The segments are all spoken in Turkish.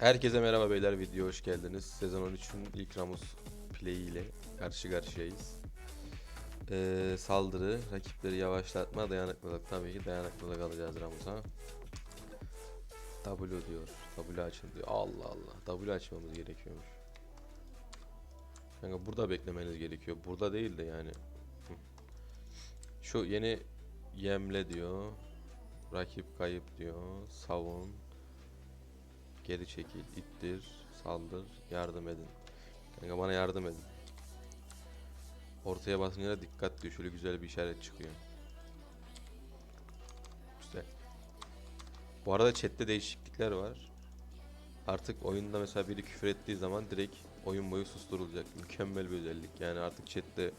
Herkese merhaba beyler video hoş geldiniz. Sezon 13'ün ilk Ramus play ile karşı karşıyayız. Ee, saldırı, rakipleri yavaşlatma, dayanıklılık. Tabii ki dayanıklılık alacağız Ramus'a. W diyor. W açın diyor. Allah Allah. W açmamız gerekiyormuş. Kanka burada beklemeniz gerekiyor. Burada değil de yani. Şu yeni yemle diyor. Rakip kayıp diyor. Savun. Geri çekil, ittir, saldır, yardım edin. Kanka bana yardım edin. Ortaya basınca da dikkat diyor. Şöyle güzel bir işaret çıkıyor. Güzel. Bu arada chatte değişiklikler var. Artık oyunda mesela biri küfür ettiği zaman direkt oyun boyu susturulacak. Mükemmel bir özellik. Yani artık chatte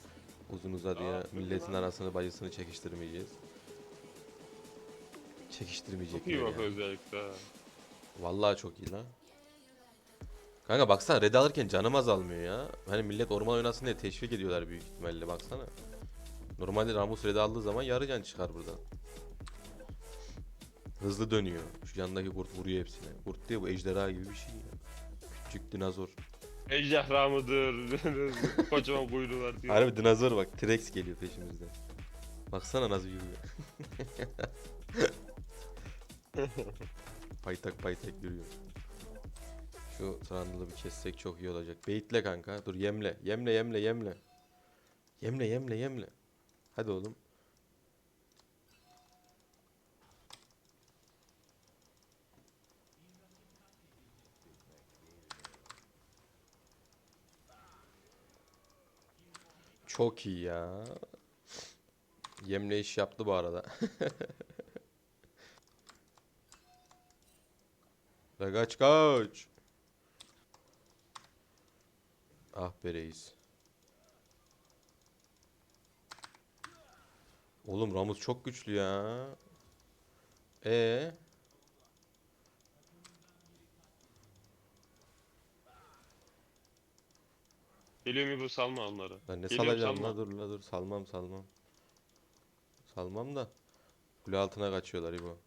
uzun uzadıya milletin arasını bacısını çekiştirmeyeceğiz. Çekiştirmeyecek. Çok iyi yani. bak özellikle. Vallahi çok iyi lan. Kanka baksana red alırken canım azalmıyor ya. Hani millet orman oynasın diye teşvik ediyorlar büyük ihtimalle baksana. Normalde Ramus red aldığı zaman yarı can çıkar buradan. Hızlı dönüyor. Şu yandaki kurt vuruyor hepsine. Kurt değil bu ejderha gibi bir şey ya. Küçük dinozor. Ejderha mıdır? Kocaman kuyruğu var diyor. Harbi dinozor bak T-Rex geliyor peşimizden. Baksana nasıl yürüyor. paytak paytak yürüyor. Şu sırandılı bir kessek çok iyi olacak. Beyitle kanka. Dur yemle. Yemle yemle yemle. Yemle yemle yemle. Hadi oğlum. Çok iyi ya. Yemle iş yaptı bu arada. Ve kaç kaç. Ah be reis. Oğlum Ramus çok güçlü ya. E Geliyor mu bu salma onları. ben ne Geliyorum, salacağım la dur la dur salmam salmam. Salmam da. Kule altına kaçıyorlar İbo.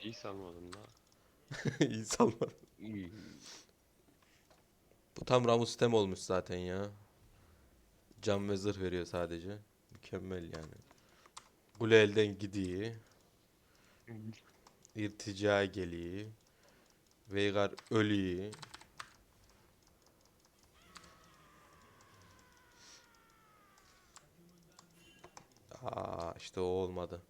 İyi salmadın da. İyi salmadım. Bu tam Ramus sistem olmuş zaten ya. Can ve zırh veriyor sadece. Mükemmel yani. Kule elden gidiyor. İrtica geliyor. Veigar ölüyor. Aa işte o olmadı.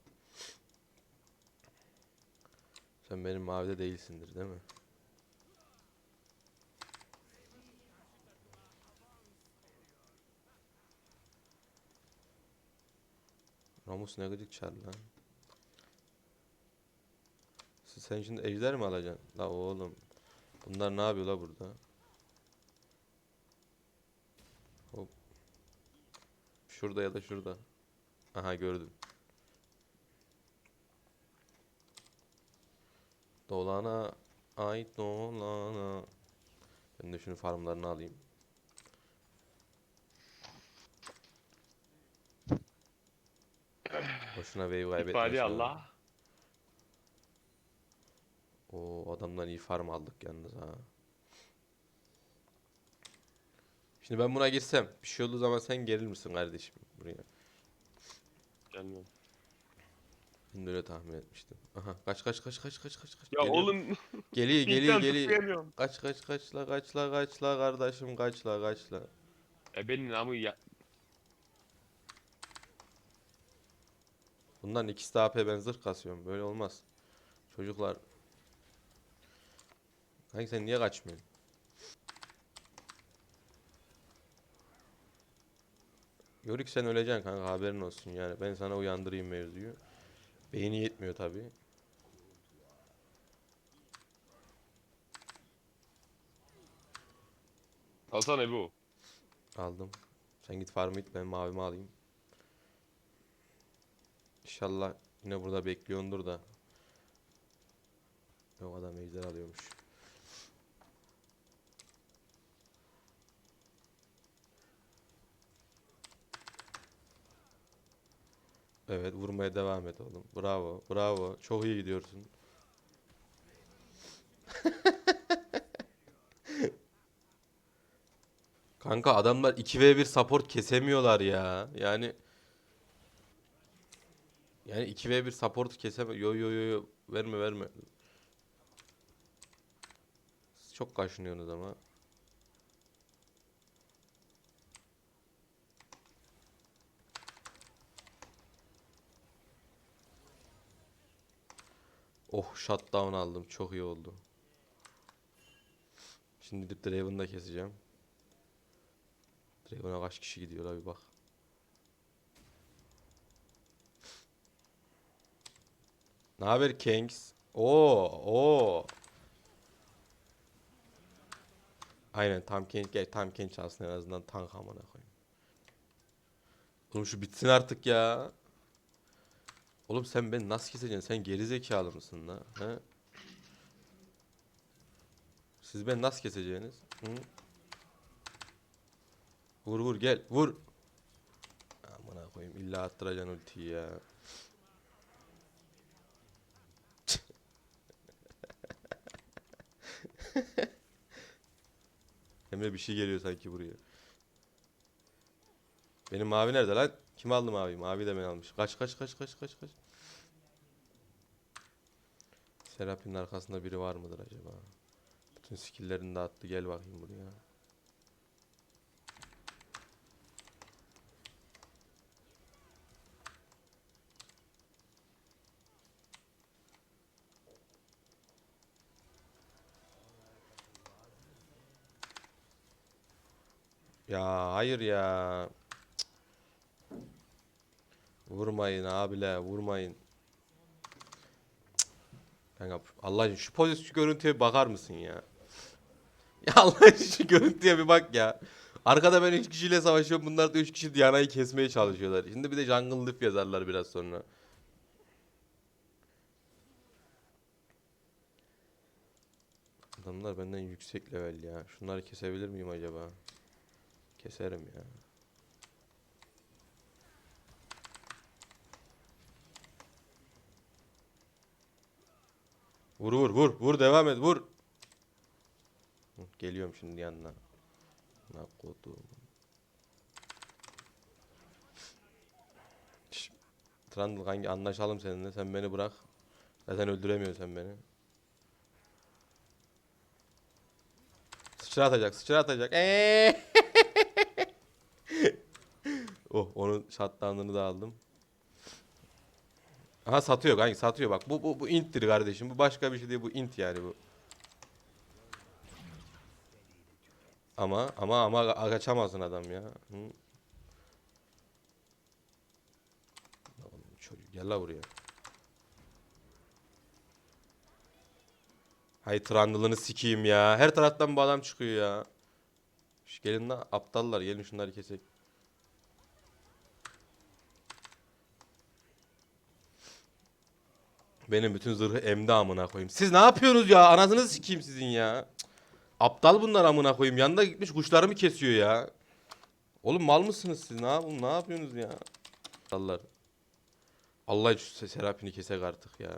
Sen benim mavide değilsindir değil mi? Ramus ne gıcık çar lan. Sen şimdi ejder mi alacaksın? La oğlum. Bunlar ne yapıyor la burada? Hop. Şurada ya da şurada. Aha gördüm. Dolana ait dolana. Ben de şunu farmlarını alayım. Boşuna wave kaybetme. İfade şu an. Allah. O adamdan iyi farm aldık yalnız ha. Şimdi ben buna girsem bir şey olduğu zaman sen gelir misin kardeşim buraya? Gelmem. Öyle tahmin etmiştim. Aha kaç kaç kaç kaç kaç kaç kaç. Ya Geliyor. oğlum Geliyor geliyor ilkten geliyor. tıklayamıyorum. Kaç kaç kaçla kaçla kardeşim kaçla kaçla. E benim namı ya. Bundan ikisi de AP ben zırh kasıyorum. Böyle olmaz. Çocuklar. Kanka sen niye kaçmıyorsun? Yörük sen öleceksin kanka haberin olsun yani. Ben sana uyandırayım mevzuyu. Beyni yetmiyor tabi. Alsana bu. Aldım. Sen git farmı it ben mavimi alayım. İnşallah yine burada bekliyordur da. Yok adam ejder alıyormuş. Evet vurmaya devam et oğlum. Bravo. Bravo. Çok iyi gidiyorsun. Kanka adamlar 2v1 support kesemiyorlar ya. Yani yani 2v1 support kesemiyor. Yo yo yo. Verme verme. Çok kaşınıyorsunuz ama. Oh shutdown aldım. Çok iyi oldu. Şimdi gidip Draven'da keseceğim. Draven'a kaç kişi gidiyor abi bak. Ne haber Kings? Oo, oo. Aynen tam Kent gel tam Kent çalsın en azından tank amına koyayım. Oğlum şu bitsin artık ya. Oğlum sen beni nasıl keseceksin? Sen geri zekalı mısın la? He? Siz beni nasıl keseceğiniz? Hı? Vur vur gel vur. Amına koyayım illa attıracaksın ultiyi ya. Emre bir şey geliyor sanki buraya. Benim mavi nerede lan? Kim aldı mavi? Mavi de ben almış. Kaç kaç kaç kaç kaç kaç. Serap'in arkasında biri var mıdır acaba? Bütün skill'lerini de attı. Gel bakayım buraya. Ya hayır ya. Vurmayın abiler vurmayın. Kanka Allah aşkına şu pozisyon görüntüye bakar mısın ya? Ya Allah aşkına şu görüntüye bir bak ya. Arkada ben 3 kişiyle savaşıyorum. Bunlar da 3 kişi Diana'yı kesmeye çalışıyorlar. Şimdi bir de Jungle Lift yazarlar biraz sonra. Adamlar benden yüksek level ya. Şunları kesebilir miyim acaba? Keserim ya. Vur vur vur vur devam et vur. Geliyorum şimdi yanına. Ne kodum. Trundle kanki anlaşalım seninle. Sen beni bırak. Zaten öldüremiyorsun sen beni. Sıçra atacak, sıçra atacak. Eee. oh, onun shutdown'ını da aldım. Aha satıyor kanki, satıyor bak. Bu bu bu int'tir kardeşim. Bu başka bir şey değil. Bu int yani bu. Ama ama ama ka- kaçamazsın adam ya. Hı. Çocuk gel la buraya. Hay Trundle'ını sikeyim ya. Her taraftan bu adam çıkıyor ya. Şş, gelin lan aptallar gelin şunları kesek. Benim bütün zırhı emdi amına koyayım. Siz ne yapıyorsunuz ya? Anasını sikeyim sizin ya. Aptal bunlar amına koyayım. Yanında gitmiş kuşlarımı kesiyor ya. Oğlum mal mısınız siz? Ne, yap ne yapıyorsunuz ya? Aptallar. Allah şu Serapini kesek artık ya.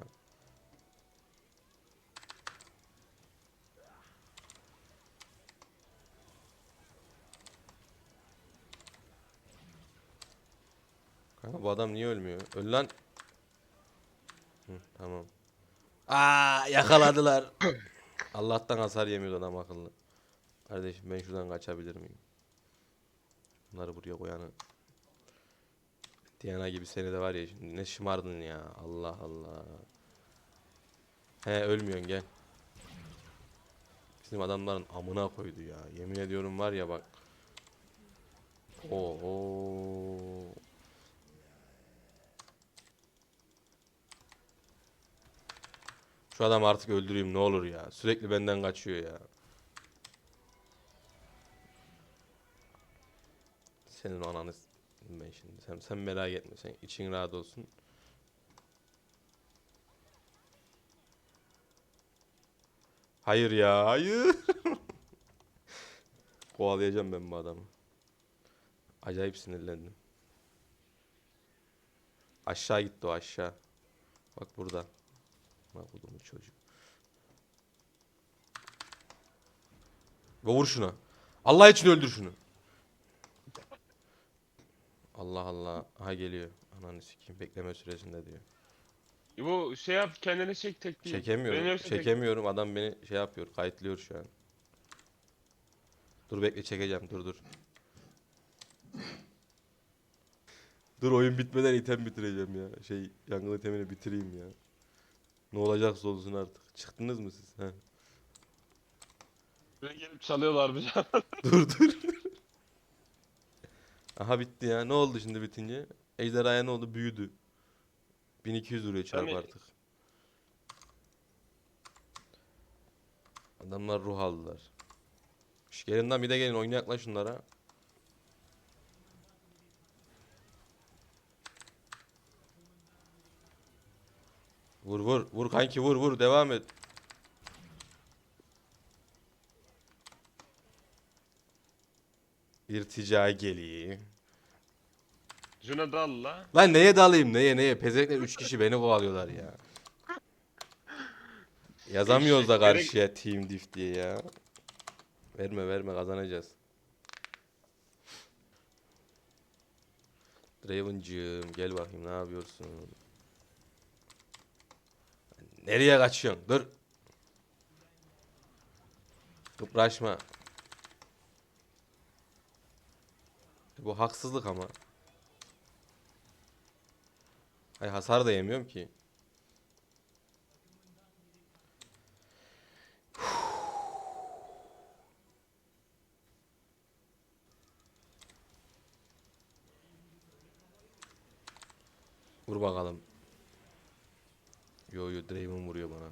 Kanka bu adam niye ölmüyor? Öl lan. Hı, tamam. Aa yakaladılar. Allah'tan hasar yemiyordu adam akıllı. Kardeşim ben şuradan kaçabilir miyim? Bunları buraya koyanı. Diana gibi seni de var ya şimdi ne şımardın ya. Allah Allah. He ölmüyorsun gel. Bizim adamların amına koydu ya. Yemin ediyorum var ya bak. Oo. Şu adam artık öldüreyim ne olur ya. Sürekli benden kaçıyor ya. Senin ananı ben şimdi. Sen, sen merak etme. Sen için rahat olsun. Hayır ya, hayır. Kovalayacağım ben bu adamı. Acayip sinirlendim. Aşağı gitti o aşağı. Bak burada. Bu çocuk. Ve vur şuna. Allah için öldür şunu. Allah Allah. Aha geliyor. Ananı sikeyim bekleme süresinde diyor. Bu şey yap kendini çek tek değil. Çekemiyorum. Beni hepsi tek- Çekemiyorum. Adam beni şey yapıyor. Kayıtlıyor şu an. Dur bekle çekeceğim. Dur dur. Dur oyun bitmeden item bitireceğim ya. Şey yangın itemini bitireyim ya. Ne olacaksa olsun artık. Çıktınız mı siz? He. Buraya gelip çalıyorlar bir can. dur dur. Aha bitti ya. Ne oldu şimdi bitince? Ejderhaya ne oldu? Büyüdü. 1200 vuruyor çarp Hani- artık. Adamlar ruh aldılar. Şş, gelin lan bir de gelin oynayak lan şunlara. Vur vur vur kanki vur vur devam et. İrtica geliyor. Şuna dal la. Lan neye dalayım neye neye? Pezekler 3 kişi beni kovalıyorlar ya. Yazamıyoruz da karşıya team diff diye ya. Verme verme kazanacağız. Draven'cığım gel bakayım ne yapıyorsun? Nereye kaçıyorsun? Dur. Kıpraşma. Bu haksızlık ama. Ay hasar da yemiyorum ki. Vur bakalım. Yo yo Draven vuruyor bana.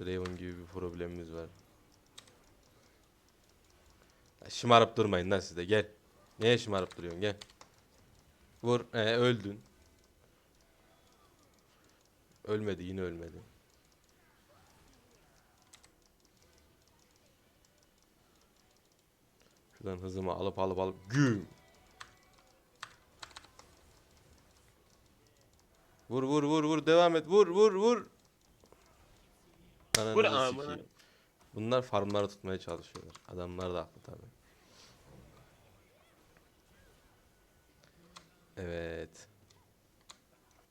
Draven gibi bir problemimiz var. Ya şımarıp durmayın lan siz de gel. Neye şımarıp duruyorsun gel. Vur. Ee, öldün. Ölmedi yine ölmedi. Şuradan hızımı alıp alıp alıp güm. Vur vur vur vur devam et vur vur vur. Ananızı Vur amına. sikeyim. Bunlar farmları tutmaya çalışıyorlar. Adamlar da haklı tabi. Evet.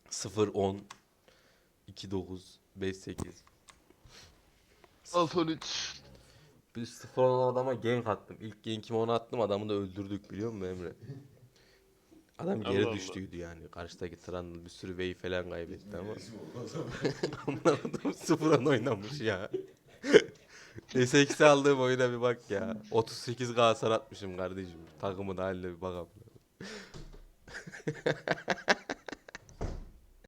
0 10 2 9 5 8 Alt 13. Bir 0 10 adama gank attım. İlk gankimi ona attım adamı da öldürdük biliyor musun Emre? Adam geri Allah Allah. düştüydü yani. Karşıdaki Trundle bir sürü wave falan kaybetti ama. Onlar adam 0 10 oynamış ya. S8'e aldığım oyuna bir bak ya. 38k hasar atmışım kardeşim. Takımın haline bir bak. amına.